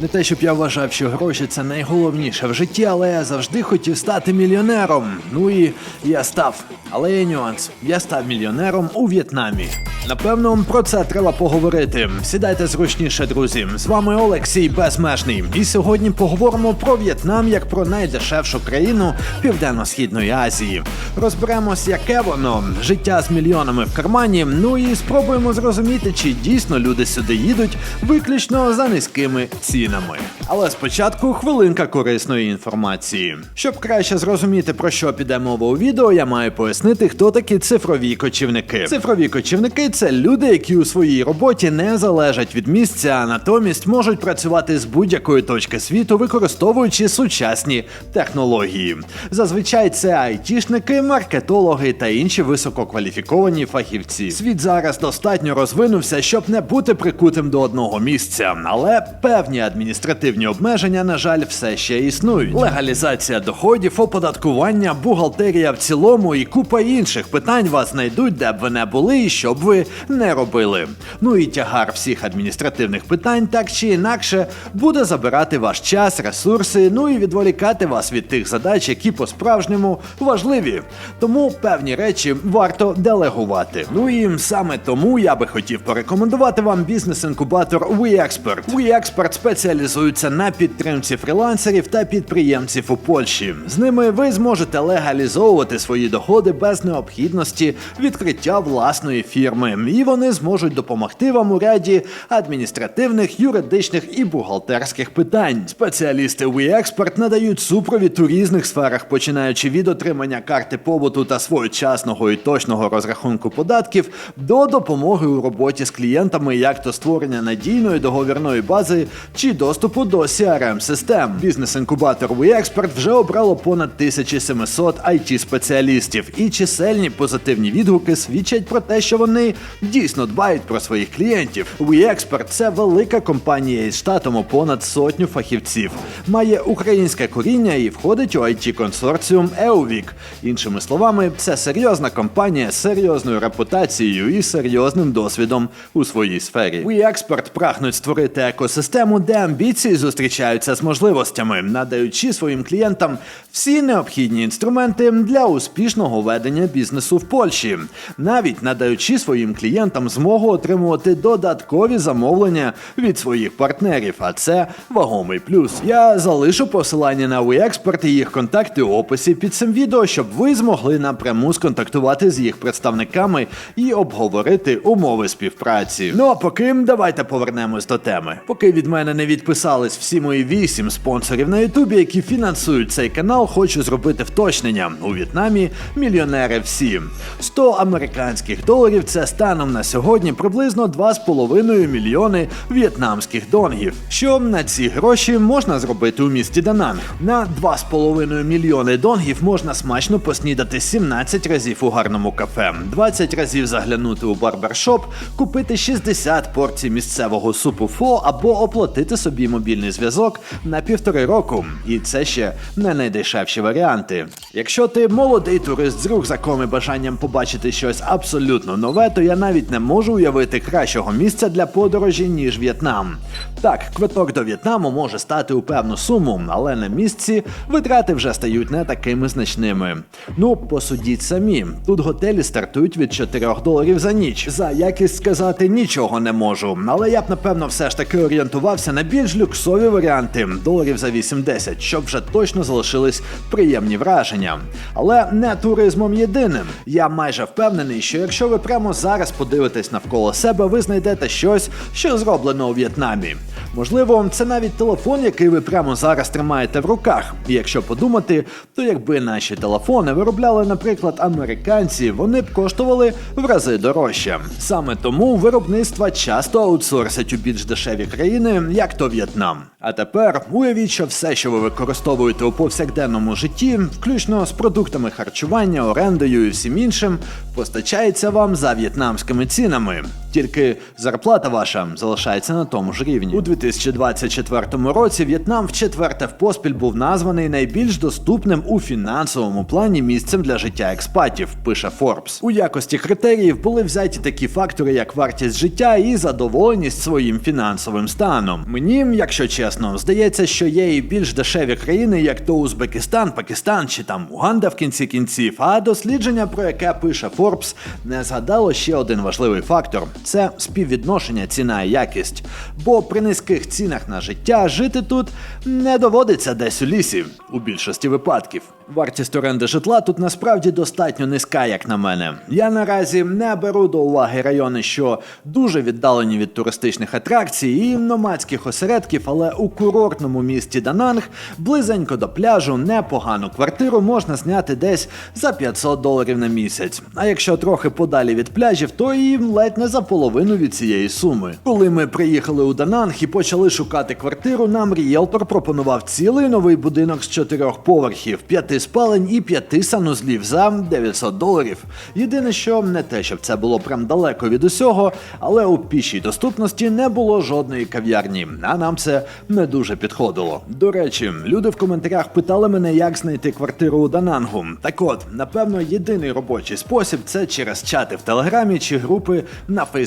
Не те, щоб я вважав, що гроші це найголовніше в житті, але я завжди хотів стати мільйонером. Ну і я став. Але є нюанс. Я став мільйонером у В'єтнамі. Напевно, про це треба поговорити. Сідайте зручніше, друзі. З вами Олексій Безмежний. І сьогодні поговоримо про В'єтнам як про найдешевшу країну Південно-Східної Азії. Розберемось, яке воно життя з мільйонами в кармані. Ну і спробуємо зрозуміти, чи дійсно люди сюди їдуть виключно за низькими цінами. Але спочатку хвилинка корисної інформації. Щоб краще зрозуміти про що піде мова у відео, я маю пояснити, хто такі цифрові кочівники. Цифрові кочівники це люди, які у своїй роботі не залежать від місця, а натомість можуть працювати з будь-якої точки світу, використовуючи сучасні технології. Зазвичай це айтішники, маркетологи та інші висококваліфіковані фахівці. Світ зараз достатньо розвинувся, щоб не бути прикутим до одного місця, але певні адміністративні обмеження, на жаль, все ще існують. Легалізація доходів, оподаткування, бухгалтерія в цілому і купа інших питань вас знайдуть, де б ви не були і що б не робили. Ну і тягар всіх адміністративних питань так чи інакше буде забирати ваш час, ресурси, ну і відволікати вас від тих задач, які по-справжньому важливі. Тому певні речі варто делегувати. Ну і саме тому я би хотів порекомендувати вам бізнес-інкубатор WeExpert. WeExpert спеціалізується на підтримці фрілансерів та підприємців у Польщі. З ними ви зможете легалізовувати свої доходи без необхідності відкриття власної фірми, і вони зможуть допомогти вам у ряді адміністративних, юридичних і бухгалтерських питань. Спеціалісти WeExpert надають супровід у різних сферах, починаючи від отримання карти побуту та своєчасного і точного розрахунку податків до допомоги у роботі з клієнтами, як то створення надійної договірної бази чи доступу до crm систем Бізнес-інкубатор WeExpert вже обрало понад 1700 it спеціалістів, і чисельні позитивні відгуки свідчать про те, що вони дійсно дбають про своїх клієнтів. WeExpert – це велика компанія із штатом у понад сотню фахівців, має українське коріння і входить у it консорціум EUVIC. Іншими словами, це серйозна компанія з серйозною репутацією і серйозним досвідом у своїй сфері. WeExpert прагнуть створити екосистему, де амбіції зустрічаються з можливостями, надаючи своїм клієнтам всі необхідні інструменти для успішного ведення бізнесу в Польщі, навіть надаючи своїм клієнтам змогу отримувати додаткові замовлення від своїх партнерів. А це вагомий плюс. Я залишу посилання на WeExpert і їх контакти у описі під цим відео, щоб ви змогли напряму сконтактувати з їх представниками і обговорити умови співпраці. Ну а поки давайте повернемось до теми. Поки від мене не відписались всі мої вісім спонсорів на Ютубі, які фінансують цей канал, хочу зробити вточнення. У В'єтнамі мільйонери всі. 100 американських доларів це станом на сьогодні приблизно 2,5 мільйони в'єтнамських донгів. Що на ці гроші можна зробити у місті Дананг? На 2,5 мільйони донгів можна смачно поснідати 17 разів у гарному кафе, 20 разів заглянути у барбершоп, купити 60 порцій місцевого супу фо або оплатити собі мобільний зв'язок на півтори року. І це ще не найдешевші варіанти. Якщо ти молодий турист з рюкзаком і бажанням побачити щось абсолютно нове, то я навіть не можу уявити кращого місця для подорожі, ніж В'єтнам. Так, квиток до В'єтнаму може стати у певну суму, але на місці витрати вже стають не такими значними. Ну, посудіть самі. Тут готелі стартують від 4 доларів за ніч. За якість сказати нічого не можу, але я б напевно все ж таки орієнтувався на більш люксові варіанти доларів за 8-10, щоб вже точно залишились приємні враження. Але не туризмом єдиним. Я майже впевнений, що якщо ви прямо зараз подивитесь навколо себе, ви знайдете щось, що зроблено у В'єтнамі. Можливо, це навіть телефон, який ви прямо зараз тримаєте в руках. І якщо подумати, то якби наші телефони виробляли, наприклад, американці, вони б коштували в рази дорожче. Саме тому виробництва часто аутсорсять у більш дешеві країни, як то В'єтнам. А тепер уявіть, що все, що ви використовуєте у повсякденному житті, включно з продуктами харчування, орендою і всім іншим, постачається вам за в'єтнамськими цінами. Тільки зарплата ваша залишається на тому ж рівні. У 2024 році В'єтнам вчетверте в поспіль був названий найбільш доступним у фінансовому плані місцем для життя експатів, пише Forbes. У якості критеріїв були взяті такі фактори, як вартість життя і задоволеність своїм фінансовим станом. Мені, якщо чесно, здається, що є і більш дешеві країни, як то Узбекистан, Пакистан чи там Уганда в кінці кінців. А дослідження, про яке пише Forbes, не згадало ще один важливий фактор: це співвідношення ціна і якість. Бо при низьких цінах на життя жити тут не доводиться десь у лісі у більшості випадків. Вартість оренди житла тут насправді достатньо низька, як на мене. Я наразі не беру до уваги райони, що дуже віддалені від туристичних атракцій і номадських осередків, але у курортному місті Дананг близенько до пляжу непогану квартиру можна зняти десь за 500 доларів на місяць. А якщо трохи подалі від пляжів, то і ледь не за половину від цієї суми. Коли ми приїхали у Дананг і почали шукати квартиру, нам рієлтор пропонував цілий новий будинок з чотирьох поверхів, п'яти спалень і п'яти санузлів за 900 доларів. Єдине, що не те, щоб це було прям далеко від усього, але у пішій доступності не було жодної кав'ярні, а нам це не дуже підходило. До речі, люди в коментарях питали мене, як знайти квартиру у Данангу. Так от, напевно, єдиний робочий спосіб це через чати в Телеграмі чи групи на Фейсбуці.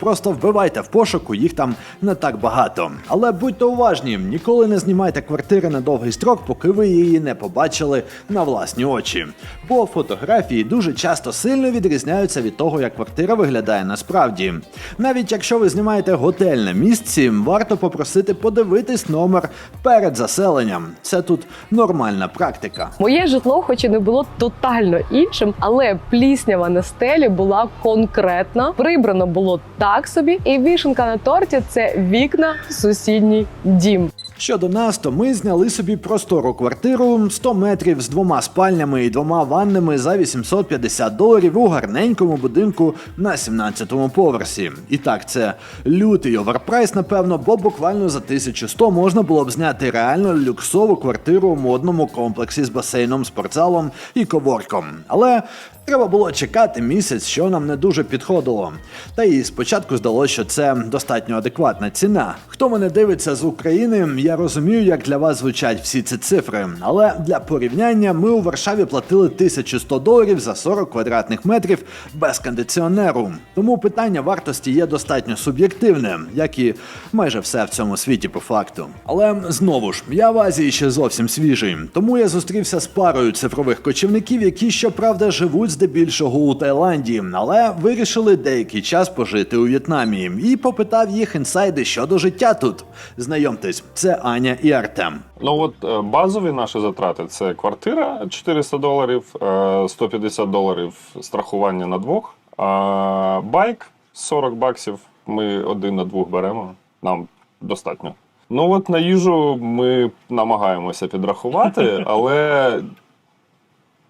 Просто вбивайте в пошуку, їх там не так багато. Але будьте уважні, ніколи не знімайте квартири на довгий строк, поки ви її не побачили на власні очі. Бо фотографії дуже часто сильно відрізняються від того, як квартира виглядає насправді. Навіть якщо ви знімаєте готель на місці, варто попросити подивитись номер перед заселенням. Це тут нормальна практика. Моє житло, хоч і не було тотально іншим, але пліснява на стелі була конкретна. Прибрано було так собі, і вішенка на торті це вікна в сусідній дім. Щодо нас, то ми зняли собі простору квартиру 100 метрів з двома спальнями і двома ваннами за 850 доларів у гарненькому будинку на 17-му поверсі. І так, це лютий оверпрайс, напевно, бо буквально за 1100 можна було б зняти реально люксову квартиру у модному комплексі з басейном, спортзалом і коворком. Але Треба було чекати місяць, що нам не дуже підходило. Та і спочатку здалося, що це достатньо адекватна ціна. Хто мене дивиться з України, я розумію, як для вас звучать всі ці цифри. Але для порівняння ми у Варшаві платили 1100 доларів за 40 квадратних метрів без кондиціонеру. Тому питання вартості є достатньо суб'єктивне, як і майже все в цьому світі по факту. Але знову ж, я в Азії ще зовсім свіжий, тому я зустрівся з парою цифрових кочівників, які щоправда живуть здебільшого у Таїланді, але вирішили деякий час пожити у В'єтнамі і попитав їх інсайди щодо життя тут. Знайомтесь, це Аня і Артем. Ну от е, базові наші затрати це квартира 400 доларів, е, 150 доларів страхування на двох, а байк 40 баксів. Ми один на двох беремо. Нам достатньо. Ну от на їжу ми намагаємося підрахувати, але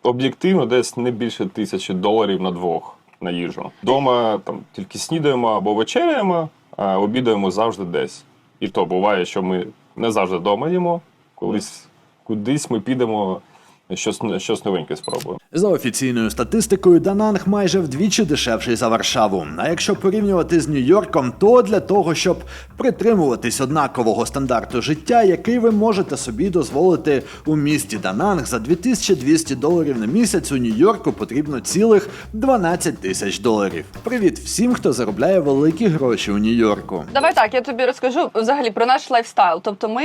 об'єктивно десь не більше тисячі доларів на двох на їжу. Дома там тільки снідаємо або вечеряємо, а обідаємо завжди десь. І то буває, що ми не завжди вдома їмо, колись кудись ми підемо, щось, щось новеньке спробуємо. За офіційною статистикою, Дананг майже вдвічі дешевший за Варшаву. А якщо порівнювати з Нью-Йорком, то для того, щоб притримуватись однакового стандарту життя, який ви можете собі дозволити у місті Дананг за 2200 доларів на місяць, у Нью-Йорку потрібно цілих 12 тисяч доларів. Привіт всім, хто заробляє великі гроші у Нью-Йорку. Давай так, я тобі розкажу взагалі про наш лайфстайл. Тобто ми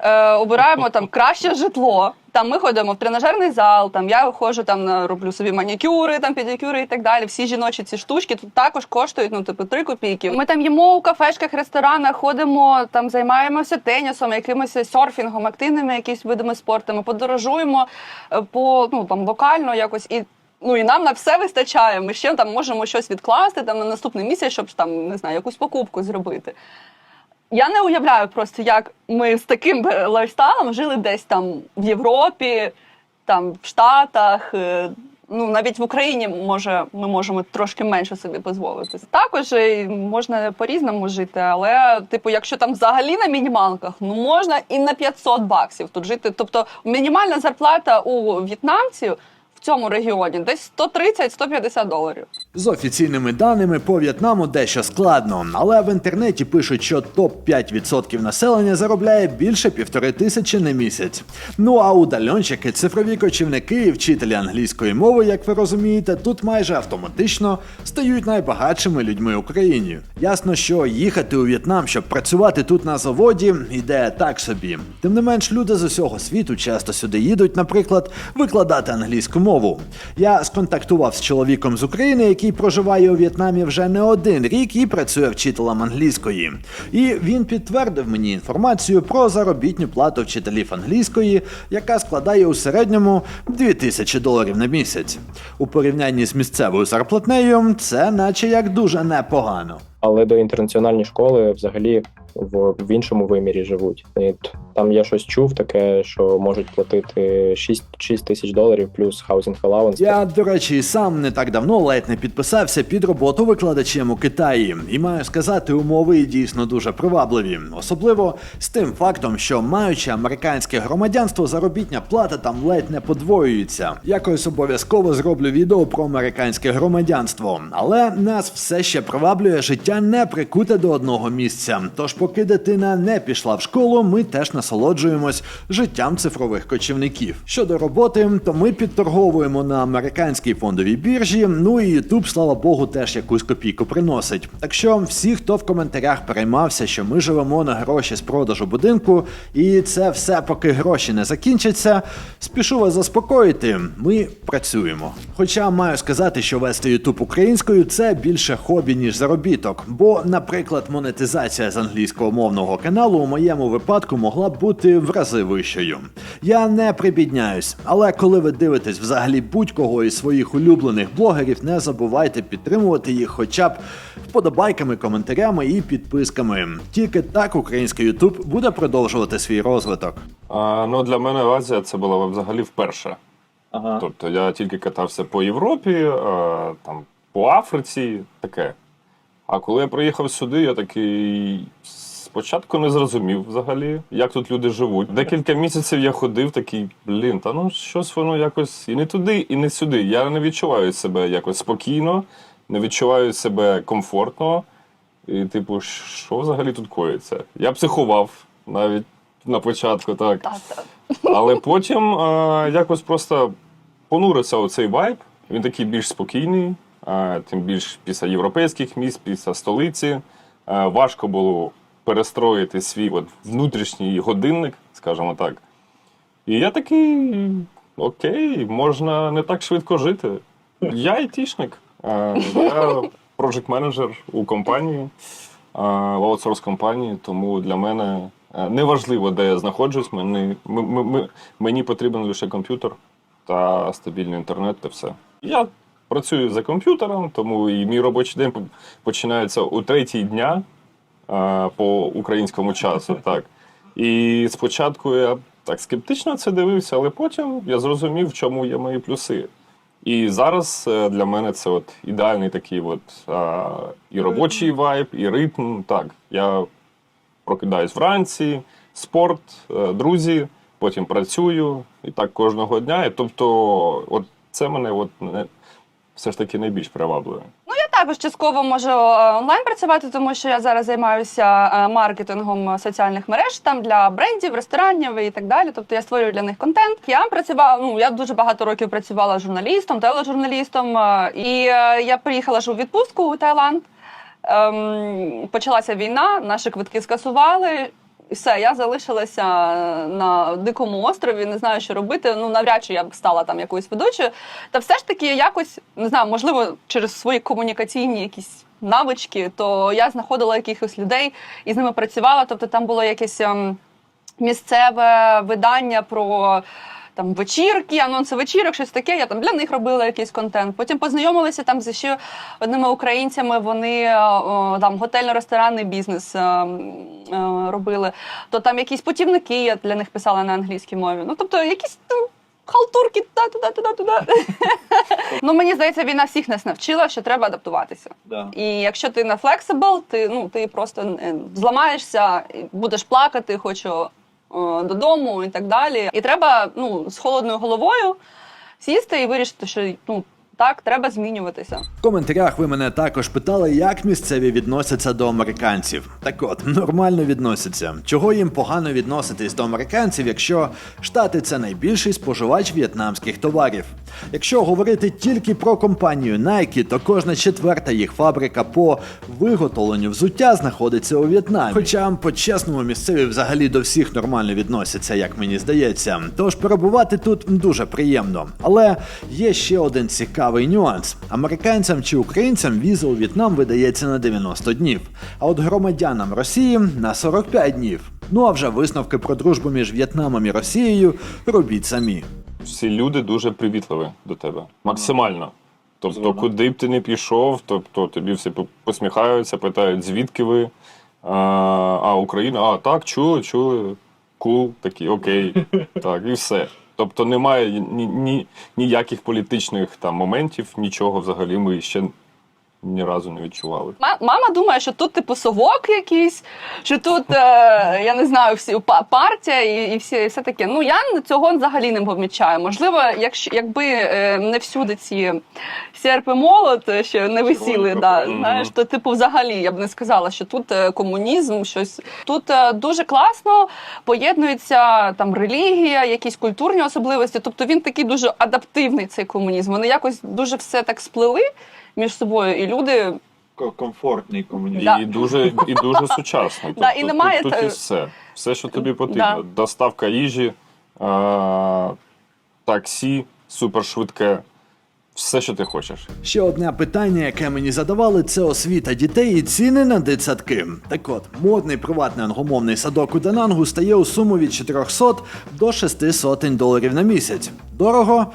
е, обираємо там краще житло. Там ми ходимо в тренажерний зал, там я ходжу там на роблю собі манікюри, там педикюри і так далі. Всі жіночі ці штучки тут також коштують ну типу 3 копійки. Ми там їмо у кафешках, ресторанах, ходимо там, займаємося тенісом, якимось серфінгом, активними якісь видами спорту. Ми подорожуємо е, по ну там локально якось і. Ну і нам на все вистачає. Ми ще там можемо щось відкласти там на наступний місяць, щоб там не знаю, якусь покупку зробити. Я не уявляю просто, як ми з таким лайфстайлом жили десь там в Європі, там в Штатах. е, Ну, навіть в Україні може ми можемо трошки менше собі дозволити. Також можна по-різному жити, але типу, якщо там взагалі на мінімалках, ну можна і на 500 баксів тут жити. Тобто мінімальна зарплата у в'єтнамців в цьому регіоні десь 130-150 доларів. З офіційними даними по В'єтнаму дещо складно, але в інтернеті пишуть, що топ 5% населення заробляє більше півтори тисячі на місяць. Ну а удальонщики, цифрові кочівники і вчителі англійської мови, як ви розумієте, тут майже автоматично стають найбагатшими людьми України. Ясно, що їхати у В'єтнам, щоб працювати тут на заводі, ідея так собі. Тим не менш, люди з усього світу часто сюди їдуть, наприклад, викладати англійську мову. Я сконтактував з чоловіком з України, який проживає у В'єтнамі вже не один рік і працює вчителем англійської. І він підтвердив мені інформацію про заробітню плату вчителів англійської, яка складає у середньому 2000 доларів на місяць. У порівнянні з місцевою зарплатнею це наче як дуже непогано. але до інтернаціональної школи взагалі в, в іншому вимірі живуть. І там я щось чув таке, що можуть платити 6, 6 тисяч доларів плюс housing allowance. Я, до речі, сам не так давно ледь не підписався під роботу викладачем у Китаї, і маю сказати, умови дійсно дуже привабливі, особливо з тим фактом, що маючи американське громадянство, заробітня плата там ледь не подвоюється. Якось обов'язково зроблю відео про американське громадянство, але нас все ще приваблює життя не прикуте до одного місця. Тож, поки дитина не пішла в школу, ми теж насолоджуємось життям цифрових кочівників. Щодо роботи, то ми підторговуємо на американській фондовій біржі. Ну і YouTube, слава Богу, теж якусь копійку приносить. Так що всі, хто в коментарях переймався, що ми живемо на гроші з продажу будинку, і це все, поки гроші не закінчаться. Спішу вас заспокоїти. Ми працюємо. Хоча маю сказати, що вести YouTube українською це більше хобі, ніж заробіток. Бо, наприклад, монетизація з англійського мовного каналу у моєму випадку могла б бути в рази вищою. Я не прибідняюсь, але коли ви дивитесь взагалі будь-кого із своїх улюблених блогерів, не забувайте підтримувати їх хоча б вподобайками, коментарями і підписками. Тільки так український YouTube буде продовжувати свій розвиток. А, ну, для мене Азія це була взагалі вперше. Ага. Тобто я тільки катався по Європі, е, там, по Африці, таке. А коли я приїхав сюди, я такий спочатку не зрозумів взагалі, як тут люди живуть. Декілька місяців я ходив, такий, блін, та ну щось воно якось і не туди, і не сюди. Я не відчуваю себе якось спокійно, не відчуваю себе комфортно. І, типу, що взагалі тут коїться? Я психував навіть на початку, так. Але потім е, якось просто понурився оцей вайб. Він такий більш спокійний, тим більш після європейських міст, після столиці. Е, важко було перестроїти свій от, внутрішній годинник, скажімо так. І я такий: окей, можна не так швидко жити. Я айтішник. Е, я project менеджер у компанії, е, в аутсорс компанії, тому для мене е, неважливо, де я знаходжусь. Мені, мені потрібен лише комп'ютер та стабільний інтернет, та все. Я працюю за комп'ютером, тому і мій робочий день починається у третій дня по українському часу. Так. І спочатку я так скептично це дивився, але потім я зрозумів, в чому є мої плюси. І зараз е, для мене це от ідеальний такий от, а, і робочий вайб, і ритм. Так, я прокидаюсь вранці, спорт, е, друзі, потім працюю і так кожного дня. І тобто, от це мене от, все ж таки найбільш приваблює. Ну, я також частково можу е, онлайн працювати, тому що я зараз займаюся е, маркетингом соціальних мереж там для брендів, ресторанів і так далі. Тобто я створюю для них контент. Я працювала, ну я дуже багато років працювала журналістом, тележурналістом. е, І я приїхала ж у відпустку у Таїланд. Ем, почалася війна, наші квитки скасували. І все, я залишилася на дикому острові, не знаю, що робити. Ну, навряд чи я б стала там якоюсь ведучою. Та все ж таки, якось не знаю, можливо, через свої комунікаційні якісь навички, то я знаходила якихось людей і з ними працювала. Тобто там було якесь ем, місцеве видання про. Там вечірки, анонси вечірок, щось таке. Я там для них робила якийсь контент. Потім познайомилися там з ще одними українцями. Вони е, там готельно-ресторанний бізнес е, е, робили. То там якісь путівники я для них писала на англійській мові. Ну тобто, якісь ну, халтурки туди, туди, туди, туди. Ну мені здається, війна всіх нас навчила, що треба адаптуватися. І якщо ти не флексибл, ти ну ти просто зламаєшся, будеш плакати, хочу додому і так далі. І треба ну з холодною головою сісти і вирішити, що ну так, треба змінюватися. В коментарях ви мене також питали, як місцеві відносяться до американців. Так от, нормально відносяться. Чого їм погано відноситись до американців, якщо Штати це найбільший споживач в'єтнамських товарів. Якщо говорити тільки про компанію Nike, то кожна четверта їх фабрика по виготовленню взуття знаходиться у В'єтнамі. Хоча, по-чесному, місцеві взагалі до всіх нормально відносяться, як мені здається. Тож перебувати тут дуже приємно. Але є ще один цікавий нюанс: американцям чи українцям віза у В'єтнам видається на 90 днів, а от громадянам Росії на 45 днів. Ну а вже висновки про дружбу між В'єтнамом і Росією робіть самі. Всі люди дуже привітливі до тебе. Максимально. Тобто, куди б ти не пішов, тобто тобі всі посміхаються, питають, звідки ви. А, а Україна, а так, чули, чули. Кул, такі, окей. Так, і все. Тобто немає ні, ні, ніяких політичних там моментів, нічого взагалі ми ще ні разу не відчували. Ма- Мама думає, що тут типу совок якийсь, що тут е, я не знаю, всі па- партія і, і всі і все таке. Ну я цього взагалі не помічаю. Можливо, якщо якби е, не всюди ці серпи молот е, ще не висіли, да, знаєш, то типу взагалі я б не сказала, що тут е, комунізм, щось тут е, дуже класно поєднується там релігія, якісь культурні особливості. Тобто він такий дуже адаптивний цей комунізм. Вони якось дуже все так сплели між собою, і люди комфортний комунізм. Да. І дуже, і дуже сучасний. Да, і немає тут, тут і все. Все, що тобі потрібно. Да. Доставка їжі, е- таксі, супершвидке. Все, що ти хочеш. Ще одне питання, яке мені задавали, це освіта дітей і ціни на дитсадки. Так от, модний приватний англомовний садок у Данангу стає у суму від 400 до 6 сотень доларів на місяць. Дорого?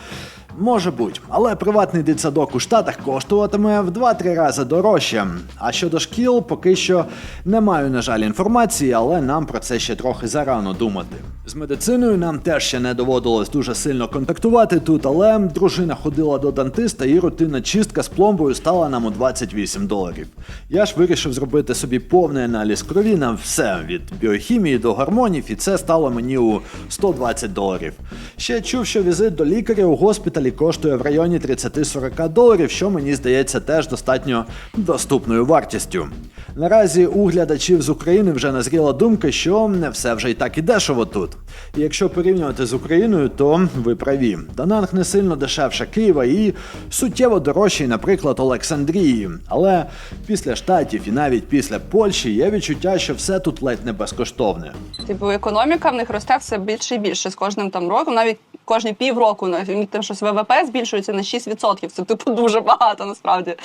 Може бути, але приватний дитсадок у Штатах коштуватиме в 2-3 рази дорожче. А щодо шкіл, поки що не маю, на жаль, інформації, але нам про це ще трохи зарано думати. З медициною нам теж ще не доводилось дуже сильно контактувати тут, але дружина ходила до дантиста і рутинна чистка з пломбою стала нам у 28 доларів. Я ж вирішив зробити собі повний аналіз крові на все від біохімії до гормонів, і це стало мені у 120 доларів. Ще чув, що візит до лікаря у госпіталі коштує в районі 30-40 доларів, що мені здається теж достатньо доступною вартістю. Наразі у глядачів з України вже назріла думка, що не все вже й так і дешево тут. І якщо порівнювати з Україною, то ви праві. Дананг не сильно дешевше Києва і суттєво дорожчий, наприклад, Олександрії. Але після штатів і навіть після Польщі є відчуття, що все тут ледь не безкоштовне. Типу, економіка в них росте все більше і більше з кожним там роком, навіть кожні півроку, на тим, що ВВП збільшується на 6%. Це типу дуже багато насправді.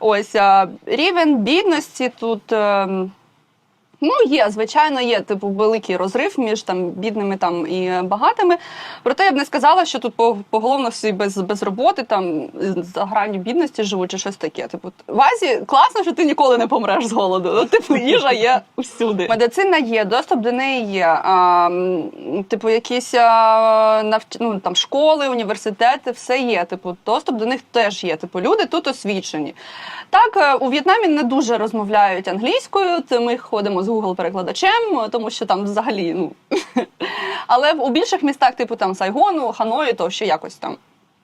Ось рівень бідності тут. Ну, є, звичайно, є типу великий розрив між там бідними там і багатими. Проте я б не сказала, що тут поголовно всі без, без роботи, там за гранню бідності живуть чи щось таке. Типу, в Азії класно, що ти ніколи не помреш з голоду. Ну, типу, їжа є усюди. Медицина є, доступ до неї є. А, типу, якісь а, навч... ну, там школи, університети, все є. Типу, доступ до них теж є. Типу, люди тут освічені. Так, е, у В'єтнамі не дуже розмовляють англійською. Ми ходимо з Google перекладачем, тому що там взагалі ну. Але у більших містах, типу там Сайгону, Ханої, то ще якось там.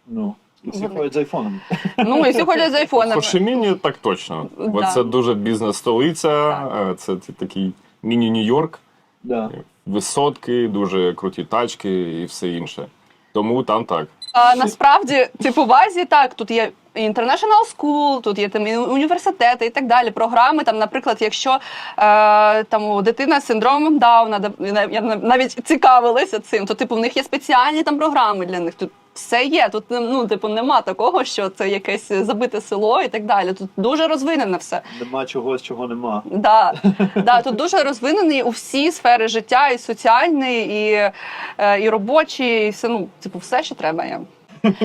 Ну, і всі ходять з айфоном. Ну і всі ходять з В айфонами. Хошиміні так точно. Бо Да. це дуже бізнес-столиця, е, це такий міні-Нью-Йорк, Да. висотки, дуже круті тачки і все інше. Тому там так. А насправді, типу, в Азії так, тут є International School, тут є там і університети і так далі. Програми там, наприклад, якщо е, там дитина з синдромом Дауна, да, я навіть цікавилася цим, то типу в них є спеціальні там програми для них. Тут все є. Тут ну, типу, нема такого, що це якесь забите село і так далі. Тут дуже розвинене все. Нема чогось, чого нема. Да, да, тут дуже розвинений у всі сфери життя, і соціальний, і, е, і робочий, і все, ну, типу, все, що треба є.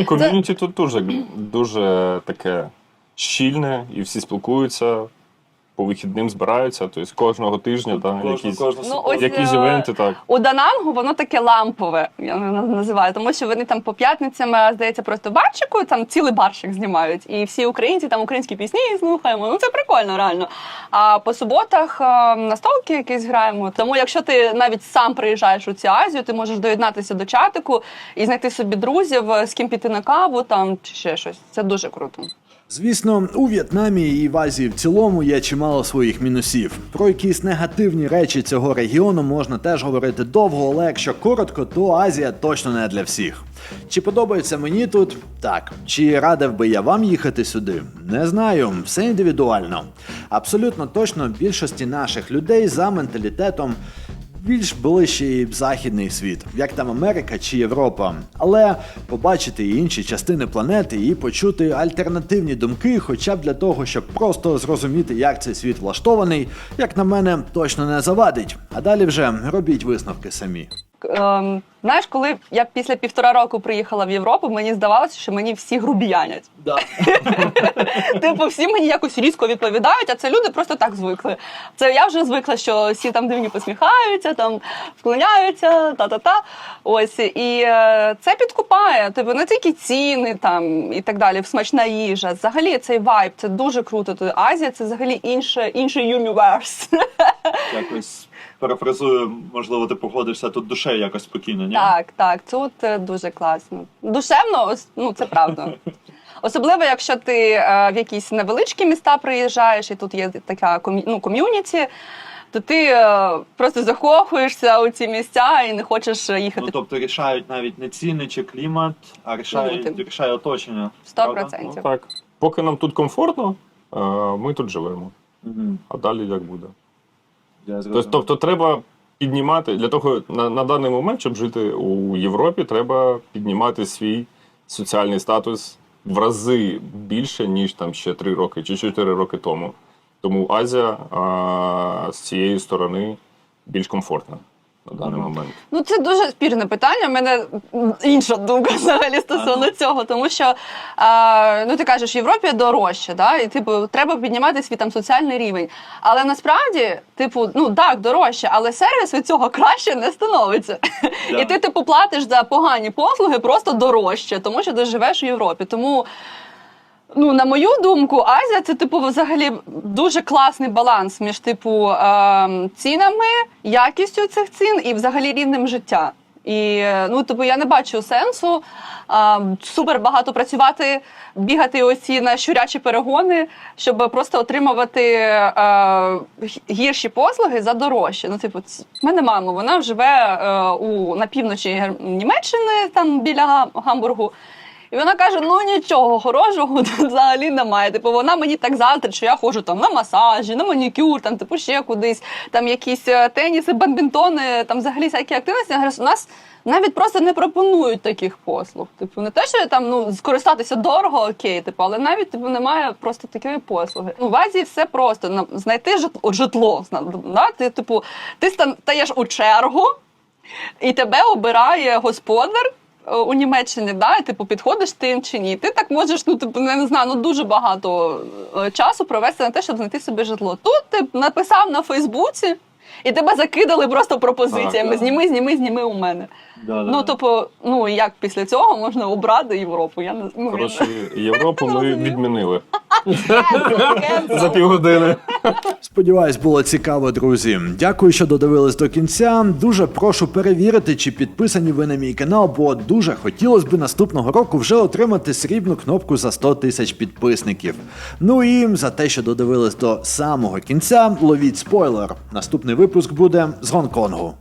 Ком'юніті тут дуже, дуже таке щільне, і всі спілкуються по вихідним збираються, тобто кожного тижня там Кожну- якісь, кожну Ну, ось, якісь е, івенти, так. У Данангу воно таке лампове, я на- називаю, тому що вони там по п'ятницям, е, здається, просто барчику, там цілий барчик знімають, і всі українці там українські пісні слухаємо. Ну це прикольно, реально. А по суботах е, на столки якісь граємо. Тому, якщо ти навіть сам приїжджаєш у цю Азію, ти можеш доєднатися до чатику і знайти собі друзів, е, з ким піти на каву там чи ще щось. Це дуже круто. Звісно, у В'єтнамі і в Азії в цілому є чимало своїх мінусів. Про якісь негативні речі цього регіону можна теж говорити довго, але якщо коротко, то Азія точно не для всіх. Чи подобається мені тут? Так. Чи радив би я вам їхати сюди? Не знаю, все індивідуально. Абсолютно точно більшості наших людей за менталітетом більш ближчий західний світ, як там Америка чи Європа. Але побачити і інші частини планети і почути альтернативні думки, хоча б для того, щоб просто зрозуміти, як цей світ влаштований, як на мене, точно не завадить. А далі вже робіть висновки самі. Ем, знаєш, коли я після півтора року приїхала в Європу, мені здавалося, що мені всі грубіянять. Да. Типу, всі мені якось різко відповідають, а це люди просто так звикли. Це я вже звикла, що всі там дивні посміхаються, там вклоняються, та-та-та. Ось і е, це підкупає. Типу, не тільки ціни там і так далі, смачна їжа. Взагалі цей вайб, це дуже круто. Тут Азія це взагалі інше, інший юніверс. Якось перефразую, можливо, ти погодишся тут душею якось спокійно, ні? Так, так, тут е, дуже класно. Душевно, ну це правда. Особливо, якщо ти е, в якісь невеличкі міста приїжджаєш, і тут є така ну, ком'юніті, то ти е, просто закохуєшся у ці місця і не хочеш їхати. Ну, тобто рішають навіть не ціни чи клімат, а рішають, Ну, ти- рішає оточення. Сто процентів. Ну, так. Поки нам тут комфортно, е, ми тут живемо. Мгм. А далі як буде? Я Тобто, тобто треба піднімати для того, на, на даний момент, щоб жити у Європі, треба піднімати свій соціальний статус в рази більше, ніж там ще 3 роки чи 4 роки тому. Тому Азія а, з цієї сторони більш комфортна на даний момент. Ну, це дуже спірне питання. У мене інша думка взагалі стосовно Ага. цього, тому що а, ну ти кажеш, в Європі дорожче, да? і типу треба піднімати свій там соціальний рівень. Але насправді, типу, ну так, дорожче, але сервіс від цього краще не становиться. Да. І ти типу платиш за погані послуги просто дорожче, тому що ти живеш у Європі. Тому. Ну, на мою думку, Азія це типу взагалі дуже класний баланс між типу ем, цінами, якістю цих цін і взагалі рівнем життя. І е, ну, типу, я не бачу сенсу ем, супер багато працювати, бігати оці на щурячі перегони, щоб просто отримувати е, г- гірші послуги за дорожче. Ну, типу, в мене мама, вона живе е, у на півночі Німеччини, там біля Гамбургу. І вона каже: ну нічого хорошого тут взагалі немає. Типу, вона мені так завтра, що я ходжу там на масажі, на манікюр, там типу ще кудись, там якісь е, теніси, бадмінтони, там взагалі всякі активності. Я говорю, у нас навіть просто не пропонують таких послуг. Типу, не те, що там ну скористатися дорого, окей, типу, але навіть типу немає просто такої послуги. Ну, в Азії все просто на- знайти жит- житло. Да? Ти, типу, ти ста- стаєш у чергу, і тебе обирає господар. Е, У Німеччині, да, і, типу, підходиш ти чи ні. Ти так можеш, ну типу, не знаю, ну дуже багато е, часу провести на те, щоб знайти собі житло. Тут ти написав на Фейсбуці, і тебе закидали просто пропозиціями: зніми, зніми, зніми у мене. Да, да, Ну да. тобто, ну як після цього можна обрати Європу? Я не ну, я Коротше, Європу ми відмінили за півгодини. Сподіваюсь, було цікаво, друзі. Дякую, що додивились до кінця. Дуже прошу перевірити, чи підписані ви на мій канал, бо дуже хотілося б наступного року вже отримати срібну кнопку за 100 тисяч підписників. Ну і за те, що додивились до самого кінця, ловіть спойлер. Наступний випуск буде з Гонконгу.